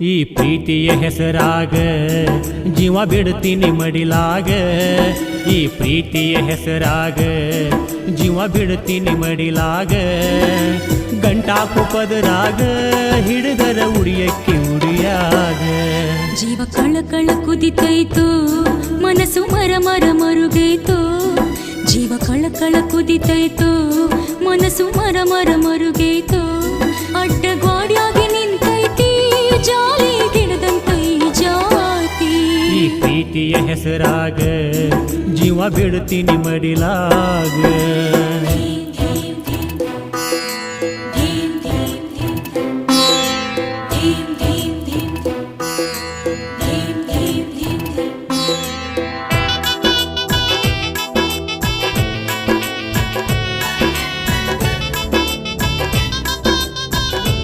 ಈ ಪ್ರೀತಿಯ ಹೆಸರಾಗ, ಜೀವ ಬಿಡ್ತೀನಿ ಮಡಿಲಾಗ. ಈ ಪ್ರೀತಿಯ ಹೆಸರಾಗ, ಜೀವ ಬಿಡ್ತೀನಿ ಮಡಿಲಾಗ. ಗಂಟಾ ಕುಪದರಾಗ ಹಿಡಿದರ ಉಡಿಯಕ್ಕೆ ಉಡಿಯಾಗ. ಜೀವ ಕಳ ಕಳ ಕುದಿತೈತು, ಮನಸ್ಸು ಮರ ಮರ ಮರುಗೈತು. ಜೀವ ಕಳ ಕಳ ಕುದಿತೈತು, ಮನಸ್ಸು ಮರ ಮರ ಮರುಗೈತು. ಪ್ರೀತಿಯ ಹೆಸರಾಗ ಜೀವ ಬಿಡ್ತೀನಿ ಮಡಿಲಾಗ.